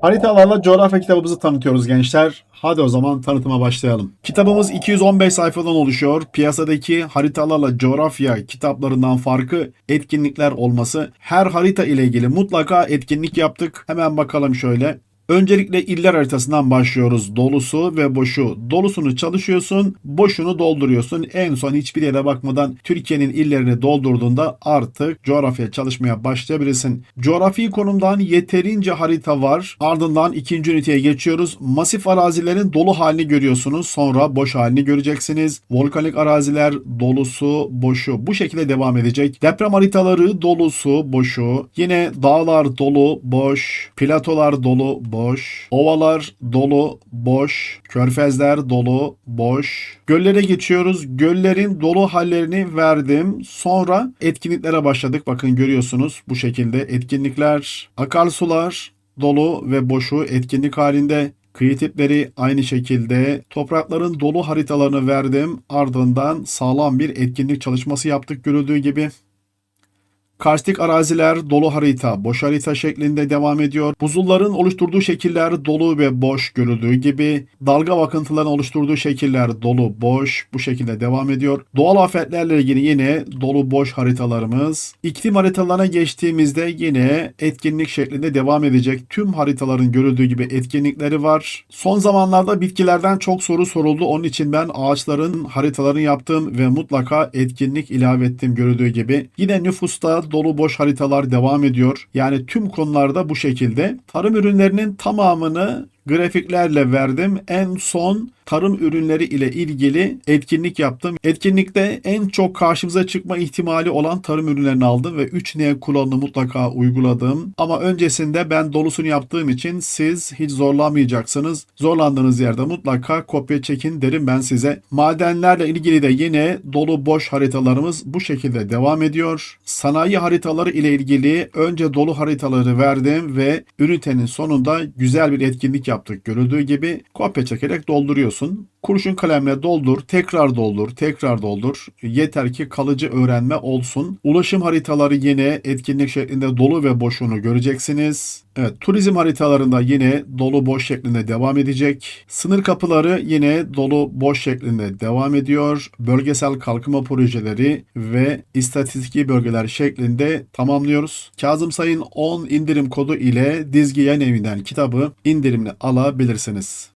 Haritalarla coğrafya kitabımızı tanıtıyoruz gençler. Hadi o zaman tanıtıma başlayalım. Kitabımız 215 sayfadan oluşuyor. Piyasadaki haritalarla coğrafya kitaplarından farkı etkinlikler olması. Her harita ile ilgili mutlaka etkinlik yaptık. Hemen bakalım şöyle. Öncelikle iller haritasından başlıyoruz. Dolusu ve boşu. Dolusunu çalışıyorsun, boşunu dolduruyorsun. En son hiçbir yere bakmadan Türkiye'nin illerini doldurduğunda artık coğrafya çalışmaya başlayabilirsin. Coğrafi konumdan yeterince harita var. Ardından ikinci üniteye geçiyoruz. Masif arazilerin dolu halini görüyorsunuz. Sonra boş halini göreceksiniz. Volkanik araziler dolusu, boşu. Bu şekilde devam edecek. Deprem haritaları dolusu, boşu. Yine dağlar dolu, boş. Platolar dolu, boş. Ovalar dolu, boş. Körfezler dolu, boş. Göllere geçiyoruz. Göllerin dolu hallerini verdim. Sonra etkinliklere başladık. Bakın görüyorsunuz bu şekilde etkinlikler. Akarsular dolu ve boşu etkinlik halinde. Kıyı tipleri aynı şekilde toprakların dolu haritalarını verdim. Ardından sağlam bir etkinlik çalışması yaptık görüldüğü gibi. Karstik araziler dolu harita, boş harita şeklinde devam ediyor. Buzulların oluşturduğu şekiller dolu ve boş görüldüğü gibi. Dalga vakıntıların oluşturduğu şekiller dolu, boş bu şekilde devam ediyor. Doğal afetlerle ilgili yine dolu, boş haritalarımız. İklim haritalarına geçtiğimizde yine etkinlik şeklinde devam edecek. Tüm haritaların görüldüğü gibi etkinlikleri var. Son zamanlarda bitkilerden çok soru soruldu. Onun için ben ağaçların haritalarını yaptım ve mutlaka etkinlik ilave ettim görüldüğü gibi. Yine nüfusta dolu boş haritalar devam ediyor. Yani tüm konularda bu şekilde. Tarım ürünlerinin tamamını grafiklerle verdim. En son tarım ürünleri ile ilgili etkinlik yaptım. Etkinlikte en çok karşımıza çıkma ihtimali olan tarım ürünlerini aldım ve 3N kuralını mutlaka uyguladım. Ama öncesinde ben dolusunu yaptığım için siz hiç zorlanmayacaksınız. Zorlandığınız yerde mutlaka kopya çekin derim ben size. Madenlerle ilgili de yine dolu boş haritalarımız bu şekilde devam ediyor. Sanayi haritaları ile ilgili önce dolu haritaları verdim ve ünitenin sonunda güzel bir etkinlik yaptık. Görüldüğü gibi kopya çekerek dolduruyorsun. Kurşun kalemle doldur, tekrar doldur, tekrar doldur. Yeter ki kalıcı öğrenme olsun. Ulaşım haritaları yine etkinlik şeklinde dolu ve boşunu göreceksiniz. Evet, turizm haritalarında yine dolu boş şeklinde devam edecek. Sınır kapıları yine dolu boş şeklinde devam ediyor. Bölgesel kalkınma projeleri ve istatistiki bölgeler şeklinde tamamlıyoruz. Kazım Sayın 10 indirim kodu ile Dizgi Yayın Evi'nden kitabı indirimli alabilirsiniz.